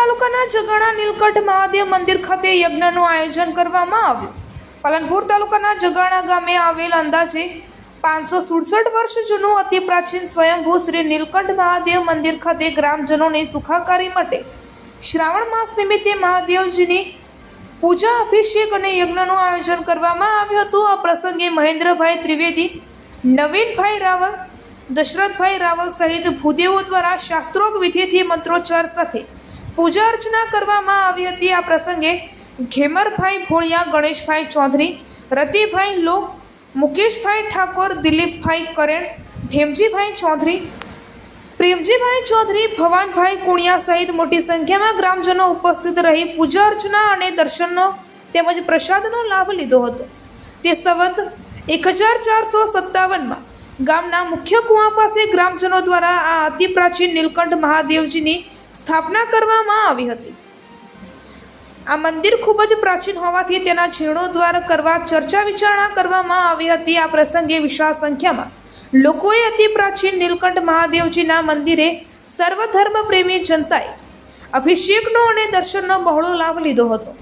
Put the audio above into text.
જગાણા નીલકંઠ મહાદેવ મંદિર ખાતે યજ્ઞનું આયોજન કરવામાં આવ્યું. પાલનપુર તાલુકાના જગાણા ગામે આવેલ અંદાજે પાંચસો સુડસઠ વર્ષ જૂનું અતિ પ્રાચીન સ્વયંભૂ શ્રી નીલકંઠ મહાદેવ મંદિર ખાતે ગ્રામજનોની સુખાકારી માટે શ્રાવણ માસ નિમિત્તે મહાદેવજીની પૂજા, અભિષેક અને યજ્ઞનું આયોજન કરવામાં આવ્યું હતું. આ પ્રસંગે મહેન્દ્રભાઈ ત્રિવેદી, નવીનભાઈ રાવલ, દશરથભાઈ રાવલ સહિત ભૂદેવો દ્વારા શાસ્ત્રોક વિધિથી મંત્રોચ્ચાર સાથે પૂજા અર્ચના કરવામાં આવી હતી આ પ્રસંગે ઘેમરભાઈ ભોળિયા, ગણેશભાઈ ચૌધરી, રતિભાઈ લો મુકેશભાઈ ઠાકોર, દિલીપભાઈ કરેણ, ભીમજીભાઈ ચૌધરી, પ્રેમજીભાઈ ચૌધરી, ભવાનભાઈ કુણિયા સહિત મોટી સંખ્યામાં ગ્રામજનો ઉપસ્થિત રહી પૂજા અર્ચના અને દર્શનનો તેમજ પ્રસાદનો લાભ લીધો હતો. તે સંવત એક હજાર ચારસો સત્તાવનમાં ગામના મુખ્ય કુવા પાસે ગ્રામજનો દ્વારા આ અતિ પ્રાચીન નીલકંઠ મહાદેવજીની સ્થાપના કરવામાં આવી હતી. આ મંદિર ખૂબ જ પ્રાચીન હોવાથી તેના જીર્ણોદ્વાર કરવા ચર્ચા વિચારણા કરવામાં આવી હતી. આ પ્રસંગે વિશાળ સંખ્યામાં લોકોએ અતિ પ્રાચીન નીલકંઠ મહાદેવજીના મંદિરે સર્વધર્મ પ્રેમી જનતાએ અભિષેકનો અને દર્શનનો બહોળો લાભ લીધો હતો.